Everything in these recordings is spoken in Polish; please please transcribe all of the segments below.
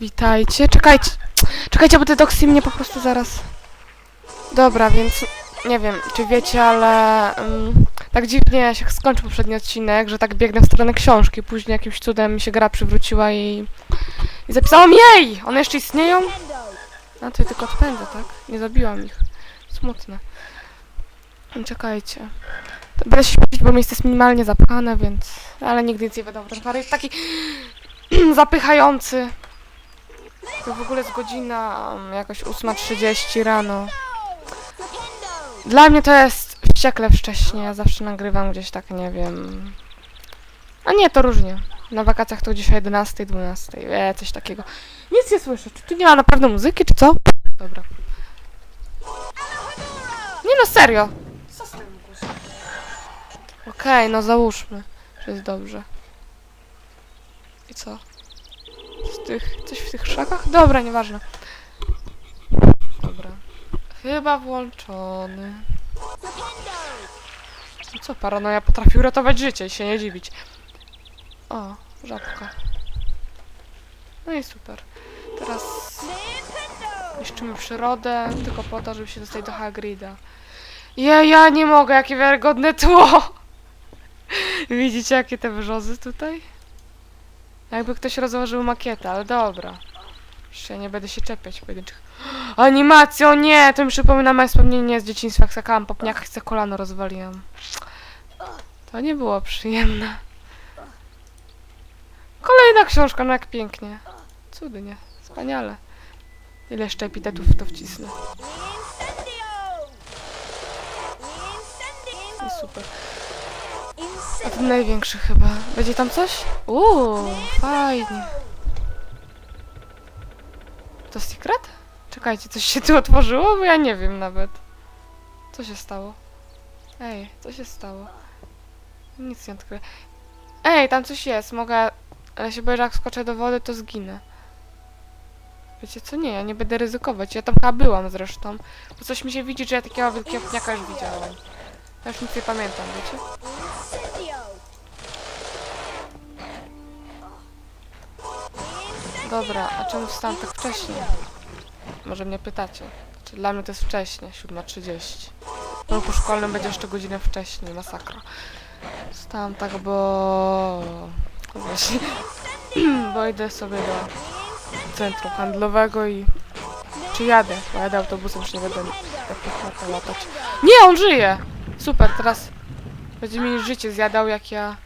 Witajcie. Czekajcie. Czekajcie, bo te doksy mnie po prostu zaraz... Dobra, więc nie wiem, czy wiecie, ale um, tak dziwnie się skończył poprzedni odcinek, że tak biegnę w stronę książki. Później jakimś cudem mi się gra przywróciła i, i zapisałam jej! One jeszcze istnieją? No to ja tylko odpędzę, tak? Nie zabiłam ich. Smutne. Czekajcie. Będę się śpieszyć, bo miejsce jest minimalnie zapchane, więc... Ale nigdy nic nie wiadomo. Ten jest taki zapychający. To w ogóle jest godzina um, jakoś 8.30 rano. Dla mnie to jest wściekle wcześnie. Ja zawsze nagrywam gdzieś tak, nie wiem... A nie, to różnie. Na wakacjach to o 11, 12. E, coś takiego. Nic nie słyszę. Czy tu nie ma naprawdę muzyki, czy co? Dobra. Nie no, serio. Co z? Okej, no załóżmy, że jest dobrze. I co? Tych, coś w tych krzakach? Dobra, nieważne. Dobra. Chyba włączony. No co, paranoja potrafi uratować życie i się nie dziwić. O, żabka. No i super. Teraz niszczymy przyrodę tylko po to, żeby się dostać do Hagrida. Ja, ja nie mogę, jakie wiarygodne tło! Widzicie, jakie te wrzozy tutaj? Jakby ktoś rozłożył makietę, ale dobra. Ja nie będę się czepiać pojedynczych. Animacją, nie! To mi przypomina moje wspomnienie z dzieciństwa, jak skakałam po pniach, chcę kolano rozwaliłam. To nie było przyjemne. Kolejna książka, no jak pięknie. Cudnie, wspaniale. Ile jeszcze epitetów w to wcisnę. I super. Największy chyba. Będzie tam coś? Uuu, fajnie. To secret? Czekajcie, coś się tu otworzyło? Bo ja nie wiem nawet. Co się stało? Ej, co się stało? Nic nie odkryję. Ej, tam coś jest, mogę... Ale się boję, że jak skoczę do wody, to zginę. Wiecie co? Nie, ja nie będę ryzykować. Ja tam byłam zresztą. Bo coś mi się widzi, że ja takiego wielkiego pniaka już widziałam. Ja już nic nie pamiętam, wiecie? Dobra, a czemu wstałam tak wcześnie? Może mnie pytacie. Znaczy, dla mnie to jest wcześnie, 7.30. W roku szkolnym będzie jeszcze godzinę wcześniej, masakra. Wstałam tak, bo... Właśnie... bo idę sobie do centrum handlowego i... Czy jadę? Bo jadę autobusem, już nie będę jak lata latać. Nie, on żyje! Super, teraz będzie mi życie zjadał, jak ja...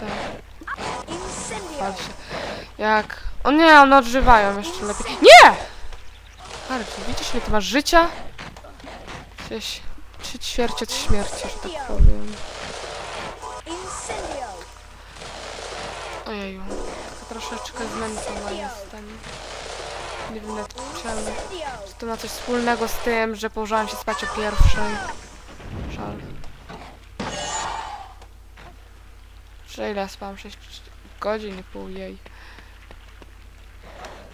Tak, pal się. Jak... O nie, one odżywają jeszcze lepiej. Nie! Arci, widzisz, ile ty masz życia? Gdzieś... Trzy ćwiercie od śmierci, że tak powiem. Ojeju. Taka troszeczkę zmęczona jestem. Nie wiem nawet czemu. Czy to ma coś wspólnego z tym, że położyłam się spać o pierwszej? Żal. Że ile spałam? 6 godzin i pół jej.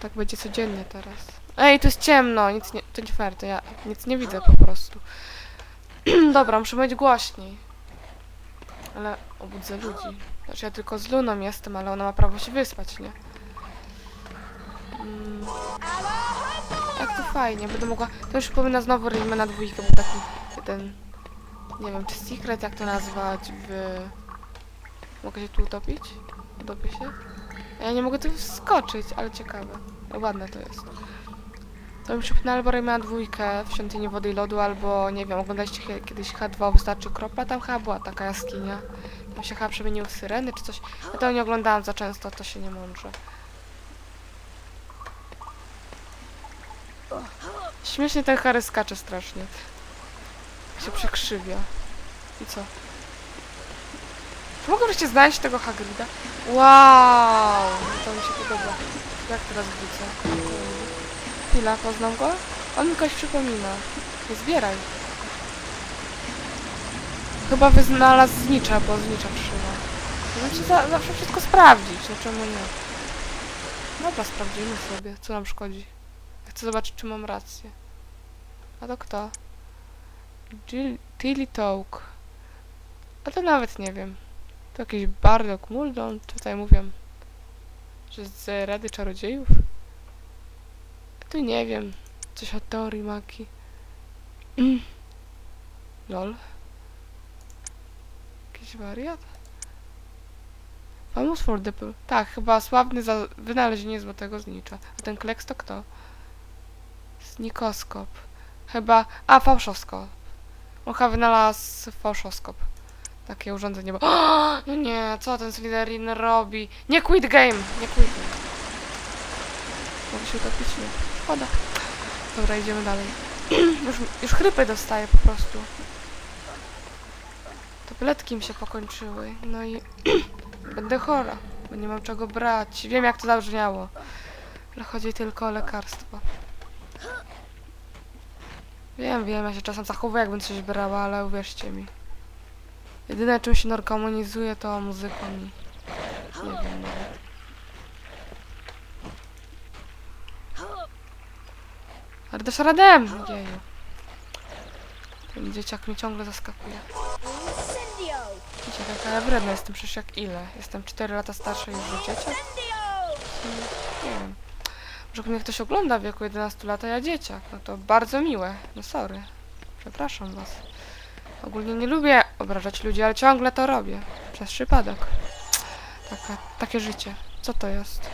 Tak będzie codziennie teraz. Ej, tu jest ciemno, nic nie... To nie fair, to ja nic nie widzę po prostu. Dobra, muszę być głośniej. Ale obudzę ludzi. Znaczy ja tylko z Luną jestem, ale ona ma prawo się wyspać, nie? Mm. Jak to fajnie, będę mogła... To już przypomina znowu Rayman na dwójkę, był taki jeden... Nie wiem, czy secret, jak to nazwać, w... Mogę się tu utopić? Utopię się? Ja nie mogę tu wskoczyć, ale ciekawe. Ładne to jest. To mi przypomina albo Rayman na dwójkę w Świątyni Wody i Lodu, albo nie wiem, oglądaliście kie- kiedyś H2 Wystarczy Kropla? Tam chyba była taka jaskinia. Tam się chyba przemieniły syreny czy coś. Ja to nie oglądałam za często, to się nie mądrze. Śmiesznie ten Harry skacze strasznie. Się przekrzywia. I co? Wreszcie znaleźć tego Hagrida? Wow! To mi się podoba. Jak teraz wrócę? Chwila, poznam go? On mi kogoś przypomina. Nie zbieraj. Chyba wyznalazł znicza, bo znicza trzyma. Znaczy za, zawsze wszystko sprawdzić, no czemu nie? Dobra, sprawdzimy sobie, co nam szkodzi. Chcę zobaczyć, czy mam rację. A to kto? Tilly Toke. A to nawet nie wiem. To jakiś Bardock Muldon, tutaj mówią. Że z Rady Czarodziejów? Tu nie wiem. Coś o teorii magii. Mm. Lol. Jakiś wariat? Famous for the... Tak, chyba sławny za wynalezienie złotego znicza. A ten kleks to kto? Znikoskop. Chyba... A, fałszoskop. On chyba wynalazł fałszoskop. Takie urządzenie, bo... No nie, co ten Slytherin robi? Nie quit game! Nie quit game. Mogę się utopić? Nie. Szkoda. Dobra, idziemy dalej. już, już chrypy dostaję po prostu. Tabletki mi się pokończyły. No i będę chora, bo nie mam czego brać. Wiem jak to zabrzmiało. Ale chodzi tylko o lekarstwo. Wiem, wiem, ja się czasem zachowuję jakbym coś brała, ale uwierzcie mi. Jedyne czym się narkomanizuje to muzyką i... Nie wiem nawet. Ale dasz radę! Jeju. Ten dzieciak mnie ciągle zaskakuje. Wiecie, jaka ja wredna jestem, przecież jak ile? Jestem 4 lata starsza od dzieciak? Nie wiem. Może mnie ktoś ogląda w wieku 11 lat, a ja dzieciak. No to bardzo miłe. No sorry. Przepraszam was. Ogólnie nie lubię obrażać ludzi, ale ciągle to robię. Przez przypadek. Taka, takie życie. Co to jest?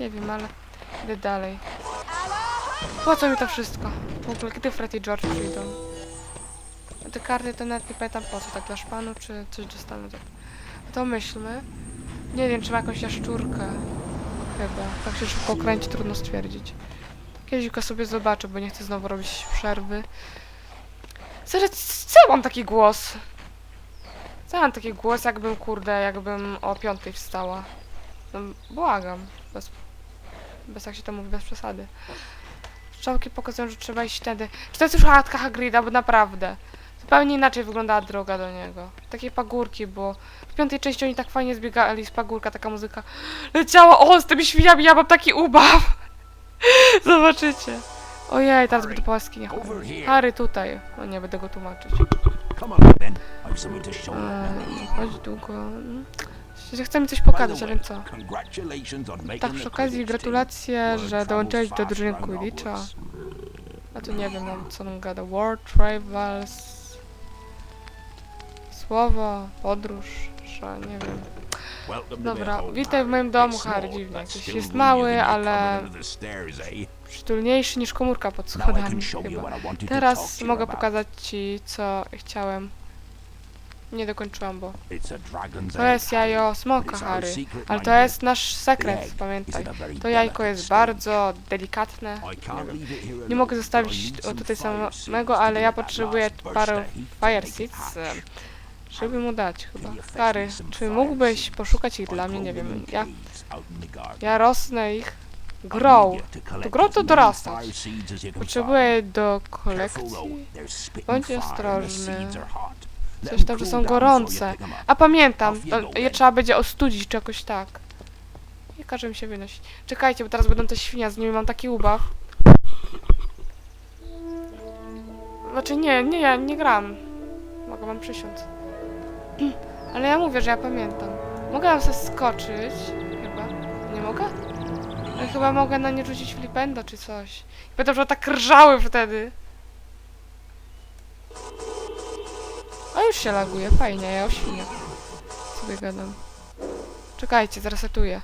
Nie wiem, ale idę dalej. Po co mi to wszystko? W ogóle kiedy Fred i George przyjdą? Te karty to nawet nie pamiętam po co, tak dla szpanu, czy coś dostanę. Tak. To myślmy. Nie wiem, czy ma jakąś jaszczurkę. Chyba. Tak się szybko kręci, trudno stwierdzić. Kiedyś go sobie zobaczę, bo nie chcę znowu robić przerwy. Serio, co mam taki głos? Mam taki głos, jakbym, kurde, jakbym o piątej wstała? No, błagam. Bez, bez, jak się to mówi, bez przesady. Strzałki pokazują, że trzeba iść wtedy. Czy to jest już chatka Hagrida, bo naprawdę. Zupełnie inaczej wyglądała droga do niego. Takie pagórki, bo w piątej części oni tak fajnie zbiegali z pagórka, taka muzyka leciała. O, z tymi świniami ja mam taki ubaw. Zobaczycie. Ojej, teraz będę po here. Harry tutaj. No nie, będę go tłumaczyć. Eee, chodź długo. Chce mi coś pokazać, a way, wiem co. Tak, przy okazji gratulacje, że dołączyłeś do drużyny Quidditcha. A tu nie wiem, co on gada. World Travels. Słowo, podróż, że nie wiem. Dobra, witaj w moim domu, Harry, dziwnie. Jakiś jest mały, ale przytulniejszy niż komórka pod schodami chyba. Teraz mogę pokazać ci, co chciałem. Nie dokończyłam, bo to jest jajo smoka, Harry. Ale to jest nasz sekret, pamiętaj. To jajko jest bardzo delikatne. Nie mogę zostawić tutaj samego, ale ja potrzebuję parę fire seeds, żeby mu dać chyba. Some czy mógłbyś poszukać ich dla mnie? Nie wiem. Ja, ja rosnę ich. Grow. to grow to can Potrzebuję do kolekcji. Bądź ostrożny. Coś tam, że są gorące. A pamiętam, je trzeba będzie ostudzić czy jakoś tak. Nie każe mi się wynosić. Czekajcie, bo teraz będą te świnia, z nimi mam taki ubaw. Znaczy nie, nie, ja nie gram. Mogę wam przysiąc. Ale ja mówię, że ja pamiętam. Mogę tam sobie skoczyć, chyba. Nie mogę? Ale chyba mogę na nie rzucić flipendo czy coś. Pamiętam, że tak rżały wtedy. A już się laguje, fajnie, ja o świniach sobie gadam. Czekajcie, zresetuję.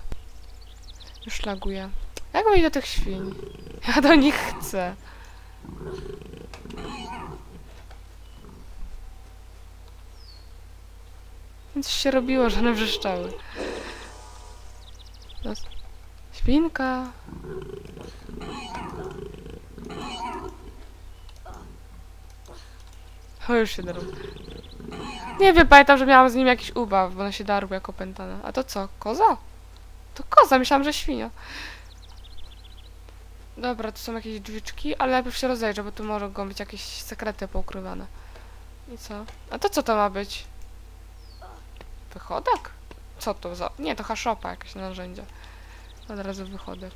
Już laguje. Jak wejść do tych świń? Ja do nich chcę. Więc się robiło, że one wrzeszczały. Świnka. O, już się darł. Nie wiem, pamiętam, że miałam z nim jakiś ubaw, bo one się darły jako pętane. A to co? Koza? To koza, myślałam, że świnia. Dobra, tu są jakieś drzwiczki, ale najpierw się rozejrzę, bo tu mogą być jakieś sekrety poukrywane. I co? A to co to ma być? Wychodek? Co to za... Nie, to haszopa jakieś narzędzie. Od razu wychodek.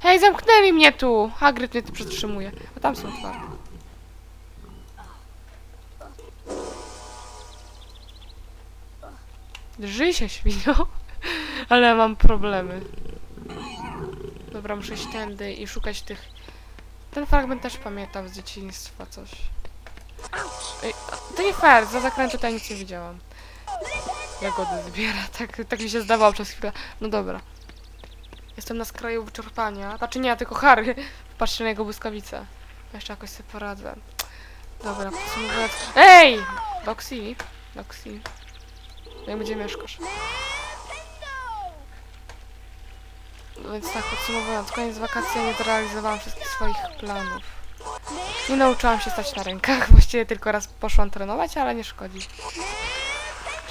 Hej, zamknęli mnie tu! Hagrid mnie tu przetrzymuje. A tam są otwarte. Drżyj się, świnio. Ale mam problemy. Dobra, muszę iść tędy i szukać tych... Ten fragment też pamiętam z dzieciństwa, coś. Ej, to nie fair, za zakrętu tutaj nic nie widziałam. Jagody zbiera, tak, tak mi się zdawało przez chwilę. No dobra. Jestem na skraju wyczerpania. Znaczy nie, tylko Harry. Patrzcie na jego błyskawice. Jeszcze jakoś sobie poradzę. Dobra, podsumowując... Ej! Doxy. Doxy. Jak gdzie mieszkasz? No Więc tak, podsumowując, koniec wakacji ja nie zrealizowałam wszystkich swoich planów. Nie nauczyłam się stać na rękach, właściwie tylko raz poszłam trenować, ale nie szkodzi.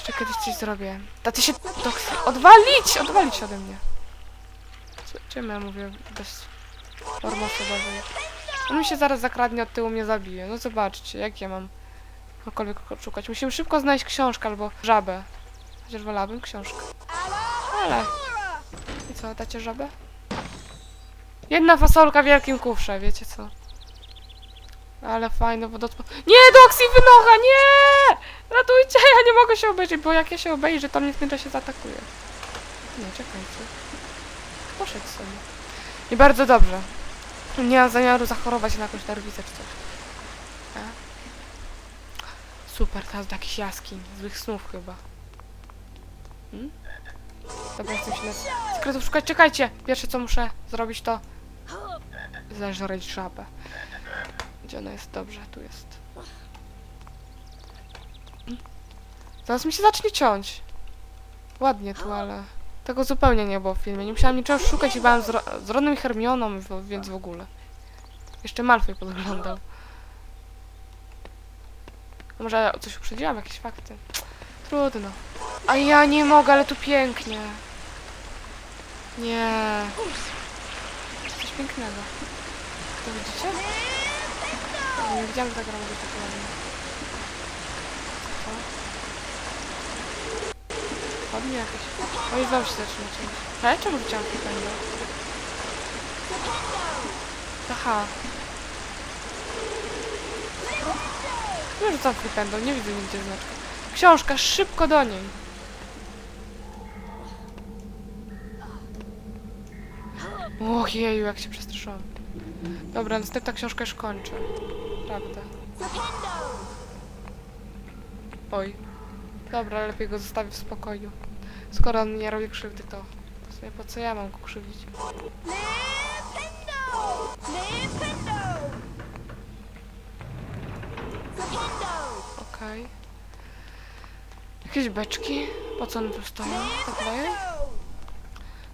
Jeszcze kiedyś coś zrobię. A ty się... Odwalić! Odwalić ode mnie. Co- Czym ja mówię bez formy osobowej? On mi się zaraz zakradnie od tyłu, mnie zabije. No zobaczcie, jak ja mam cokolwiek szukać. Musimy szybko znaleźć książkę albo żabę. Chociaż wolałabym książkę. Ale... I co, dacie żabę? Jedna fasolka w wielkim kufrze, wiecie co? Ale fajne wodospa... Nie, Doxy, wynocha, nie! Ratujcie, ja nie mogę się obejrzeć, bo jak ja się obejrzę, to mnie w tym czasie zaatakuje. Nie, czekajcie. Poszedł sobie. I bardzo dobrze. Nie mam zamiaru zachorować na jakąś nerwicę czy coś. A? Super, teraz do jakichś jaskiń. Złych snów chyba. Hmm? Dobra, chcę się na sekretów szukać. Czekajcie! Pierwsze co muszę zrobić to... Zażreć żabę. Gdzie ona jest? Dobrze, tu jest. Zaraz mi się zacznie ciąć. Ładnie tu, ale... Tego zupełnie nie było w filmie. Nie musiałam niczego szukać i byłam z, Ro z Ronem i Hermioną, więc w ogóle. Jeszcze Malfoy podglądał. A Może coś uprzedziłam, jakieś fakty. Trudno. A ja nie mogę, ale tu pięknie. Nie. Coś pięknego. To widzicie? Nie widziałam, że ta gra może być tak ładna. Co? Ładnie jakieś. Oj, znowu się zaczyna czymś. Ale czemu rzuciłam flipendo? Aha. Nie rzucam flipendo, nie widzę nigdzie znaczka. Książka, szybko do niej. Och jeju, jak się przestraszyłam. Dobra, następna książka już kończę. Prawda. Oj. Dobra, lepiej go zostawię w spokoju. Skoro on nie robi krzywdy, to w sumie po co ja mam go krzywdzić? Okej. Jakieś beczki? Po co one tu stoją? Tak?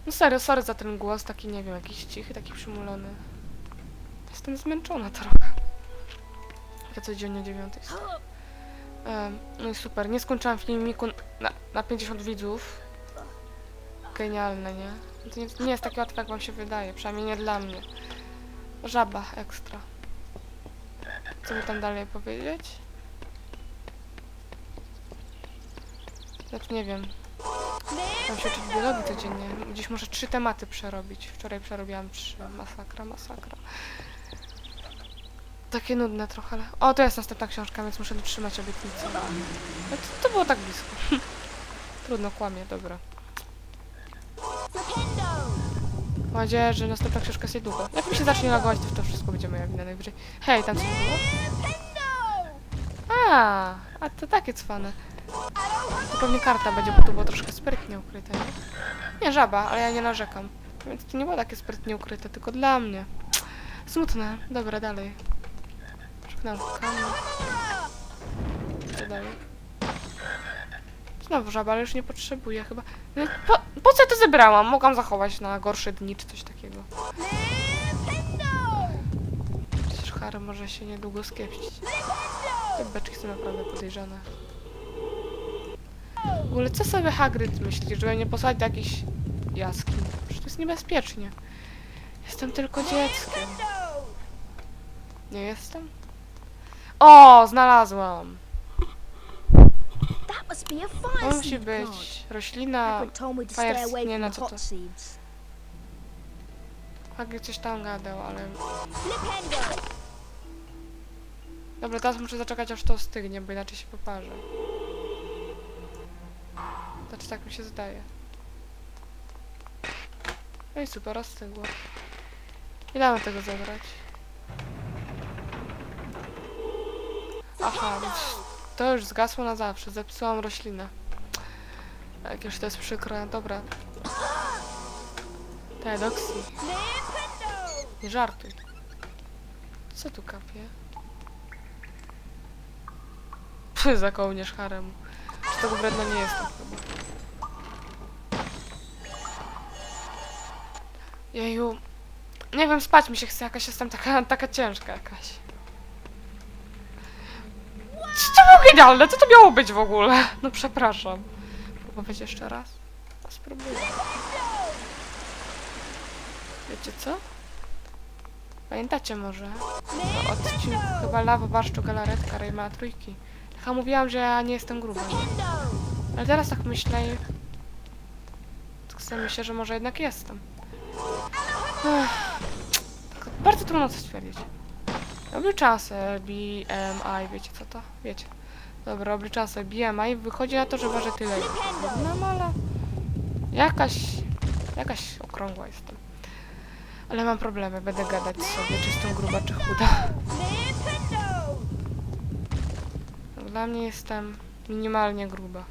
No serio, sorry za ten głos, taki nie wiem, jakiś cichy, taki przymulony. Jestem zmęczona trochę. Ja codziennie o dziewiątej. Em, no i super, nie skończyłam filmiku na, na 50 widzów. Genialne, nie? To nie, nie jest takie łatwe, jak wam się wydaje, przynajmniej nie dla mnie. Żaba ekstra. Co by tam dalej powiedzieć? Znaczy nie wiem. Mam się uczyć biologii codziennie. Dziś muszę trzy tematy przerobić. Wczoraj przerobiłam trzy. Masakra, masakra. Takie nudne trochę, ale... O, to jest następna książka, więc muszę dotrzymać obietnicy. No to, to było tak blisko. Trudno, kłamie, dobra. Mam nadzieję, że następna książka jest niedługo. Jak mi się zacznie lagować, to w to wszystko będzie moja wina najwyżej. Hej, tam coś było? A, a to takie cwane. To pewnie karta będzie, bo tu było troszkę sprytnie ukryte, nie? Nie, żaba, ale ja nie narzekam. Więc to nie było takie sprytnie ukryte, tylko dla mnie. Smutne. Dobra, dalej. Szukamy. Co dalej? Znowu żaba, ale już nie potrzebuję chyba. No, Po, po co ja to zebrałam? Mogłam zachować na gorsze dni czy coś takiego. Przecież Harry może się niedługo skiepścić. Te beczki są naprawdę podejrzane. W ogóle co sobie Hagrid myśli, żeby nie posłać do jakichś jaskiń? Przecież to jest niebezpiecznie. Jestem tylko dzieckiem. Nie jestem? O, znalazłam! That must be a To fire musi seed plant. być roślina... Hagrid told me to fire away nie, from no the co to? hot seeds. Coś tam gadał, ale... Flipendo. Dobra, teraz muszę zaczekać aż to stygnie, bo inaczej się poparzę. Znaczy tak mi się zdaje. No i super, ostygło. Nie damy tego zabrać. Aha, to już zgasło na zawsze. Zepsułam roślinę. Jakież to jest przykre. Dobra. Nintendo! Nie żartuj. Co tu kapie? Pff, za kołnierz haremu. Czy tego wredna nie jestem chyba. Jeju. Nie wiem, spać mi się chce, jakaś jestem taka, taka ciężka jakaś. Czy to było genialne? Co to miało być w ogóle? No przepraszam. Próbować jeszcze raz? No, spróbuję. Wiecie co? Pamiętacie może? O odcinku chyba Lawa Barszczu Galaretka Rejma Trójki. Chyba mówiłam, że ja nie jestem gruba. Ale teraz tak myślę i... Tak sobie myślę, że może jednak jestem. Tak bardzo trudno coś stwierdzić. Obliczałam sobie BMI, wiecie co to? Wiecie. Dobra, obliczałam sobie BMI wychodzi na to, że waży tyle. No ale... Jakaś... Jakaś okrągła jestem. Ale mam problemy, będę gadać sobie, czy jestem gruba, czy chuda. Nintendo! Dla mnie jestem minimalnie gruba.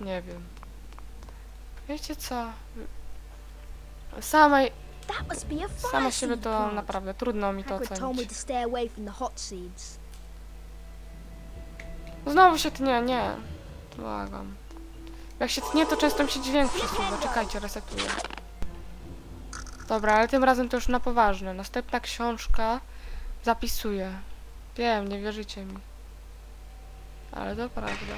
Nie wiem. Wiecie co? Samej, sama siebie to naprawdę trudno mi to ocenić. Znowu się tnie, nie. Błagam. Jak się tnie, to często mi się dźwięk przesuwa. Czekajcie, resetuję. Dobra, ale tym razem to już na poważnie. Następna książka zapisuję. Wiem, nie wierzycie mi. Ale to prawda.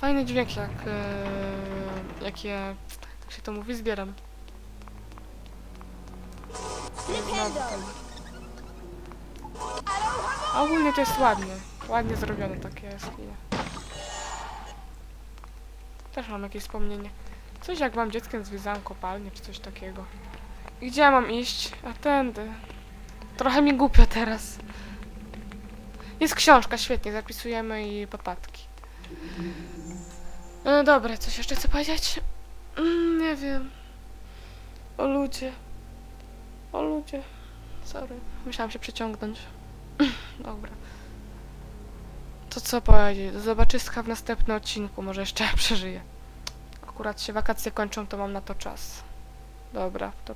Fajny dźwięk, jak, e, jak je, jak się to mówi, zbieram. Znowu ten. A ogólnie to jest ładnie. Ładnie zrobione takie jaskinie. Też mam jakieś wspomnienie. Coś jak mam dzieckiem związałam kopalnię czy coś takiego. I gdzie ja mam iść? A tędy. Trochę mi głupio teraz. Jest książka, świetnie, zapisujemy i popadki. No dobra, coś jeszcze chcę powiedzieć? Mm, nie wiem. O ludzie. O ludzie. Sorry. Musiałam się przeciągnąć. Dobra. To co powiedzieć? Do zobaczyska w następnym odcinku. Może jeszcze przeżyję. Akurat się wakacje kończą, to mam na to czas. Dobra, to